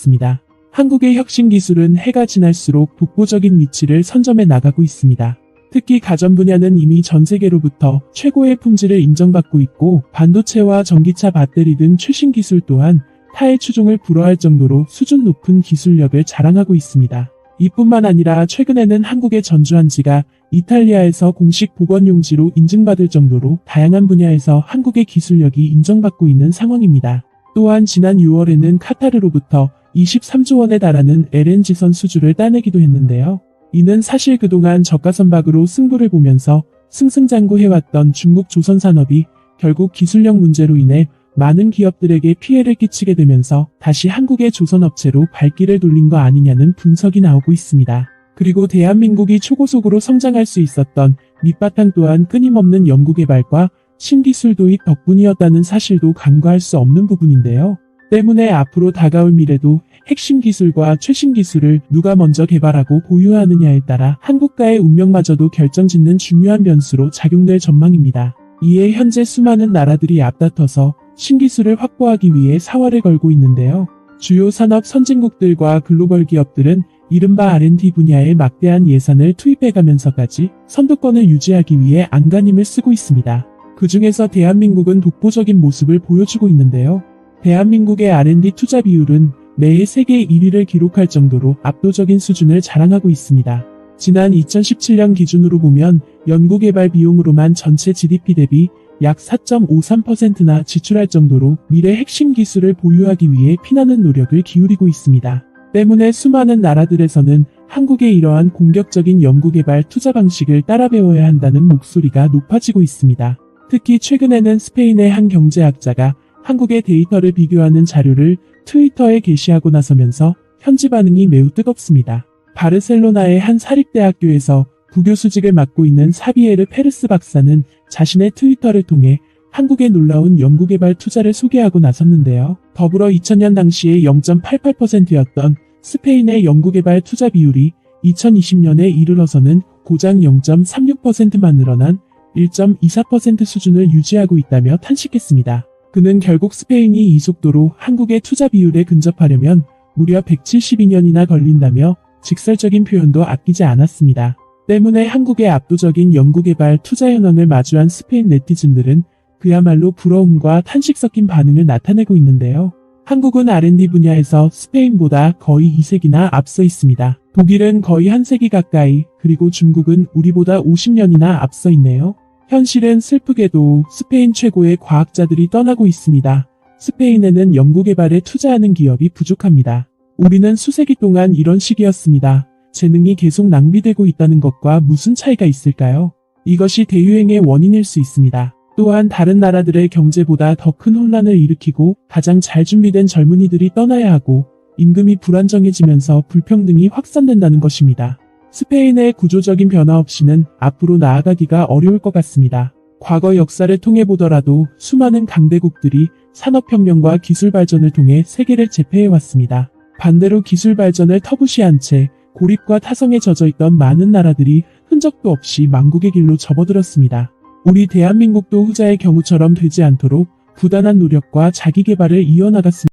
있습니다. 한국의 혁신 기술은 해가 지날수록 독보적인 위치를 선점해 나가고 있습니다. 특히 가전 분야는 이미 전 세계로부터 최고의 품질을 인정받고 있고 반도체와 전기차 배터리 등 최신 기술 또한 타의 추종을 불허할 정도로 수준 높은 기술력을 자랑하고 있습니다. 이뿐만 아니라 최근에는 한국의 전주한지가 이탈리아에서 공식 보건용지로 인증받을 정도로 다양한 분야에서 한국의 기술력이 인정받고 있는 상황입니다. 또한 지난 6월에는 카타르로부터 23조 원에 달하는 LNG선 수주를 따내기도 했는데요. 이는 사실 그동안 저가 선박으로 승부를 보면서 승승장구해왔던 중국 조선산업이 결국 기술력 문제로 인해 많은 기업들에게 피해를 끼치게 되면서 다시 한국의 조선업체로 발길을 돌린 거 아니냐는 분석이 나오고 있습니다. 그리고 대한민국이 초고속으로 성장할 수 있었던 밑바탕 또한 끊임없는 연구개발과 신기술 도입 덕분이었다는 사실도 간과할 수 없는 부분인데요. 때문에 앞으로 다가올 미래도 핵심 기술과 최신 기술을 누가 먼저 개발하고 보유하느냐에 따라 한국가의 운명마저도 결정짓는 중요한 변수로 작용될 전망입니다. 이에 현재 수많은 나라들이 앞다퉈서 신기술을 확보하기 위해 사활을 걸고 있는데요. 주요 산업 선진국들과 글로벌 기업들은 이른바 R&D 분야에 막대한 예산을 투입해가면서까지 선두권을 유지하기 위해 안간힘을 쓰고 있습니다. 그 중에서 대한민국은 독보적인 모습을 보여주고 있는데요. 대한민국의 R&D 투자 비율은 매해 세계 1위를 기록할 정도로 압도적인 수준을 자랑하고 있습니다. 지난 2017년 기준으로 보면 연구개발 비용으로만 전체 GDP 대비 약 4.53%나 지출할 정도로 미래 핵심 기술을 보유하기 위해 피나는 노력을 기울이고 있습니다. 때문에 수많은 나라들에서는 한국의 이러한 공격적인 연구개발 투자 방식을 따라 배워야 한다는 목소리가 높아지고 있습니다. 특히 최근에는 스페인의 한 경제학자가 한국의 데이터를 비교하는 자료를 트위터에 게시하고 나서면서 현지 반응이 매우 뜨겁습니다. 바르셀로나의 한 사립대학교에서 부교수직을 맡고 있는 사비에르 페르스 박사는 자신의 트위터를 통해 한국의 놀라운 연구개발 투자를 소개하고 나섰는데요. 더불어 2000년 당시에 0.88%였던 스페인의 연구개발 투자 비율이 2020년에 이르러서는 고작 0.36%만 늘어난 1.24% 수준을 유지하고 있다며 탄식했습니다. 그는 결국 스페인이 이 속도로 한국의 투자 비율에 근접하려면 무려 172년이나 걸린다며 직설적인 표현도 아끼지 않았습니다. 때문에 한국의 압도적인 연구개발 투자 현황을 마주한 스페인 네티즌들은 그야말로 부러움과 탄식 섞인 반응을 나타내고 있는데요. 한국은 R&D 분야에서 스페인보다 거의 2세기나 앞서 있습니다. 독일은 거의 한 세기 가까이, 그리고 중국은 우리보다 50년이나 앞서 있네요. 현실은 슬프게도 스페인 최고의 과학자들이 떠나고 있습니다. 스페인에는 연구개발에 투자하는 기업이 부족합니다. 우리는 수세기 동안 이런 식이었습니다. 재능이 계속 낭비되고 있다는 것과 무슨 차이가 있을까요? 이것이 대유행의 원인일 수 있습니다. 또한 다른 나라들의 경제보다 더 큰 혼란을 일으키고 가장 잘 준비된 젊은이들이 떠나야 하고 임금이 불안정해지면서 불평등이 확산된다는 것입니다. 스페인의 구조적인 변화 없이는 앞으로 나아가기가 어려울 것 같습니다. 과거 역사를 통해 보더라도 수많은 강대국들이 산업혁명과 기술 발전을 통해 세계를 제패해왔습니다. 반대로 기술 발전을 터부시한 채 고립과 타성에 젖어 있던 많은 나라들이 흔적도 없이 망국의 길로 접어들었습니다. 우리 대한민국도 후자의 경우처럼 되지 않도록 부단한 노력과 자기 개발을 이어나갔습니다.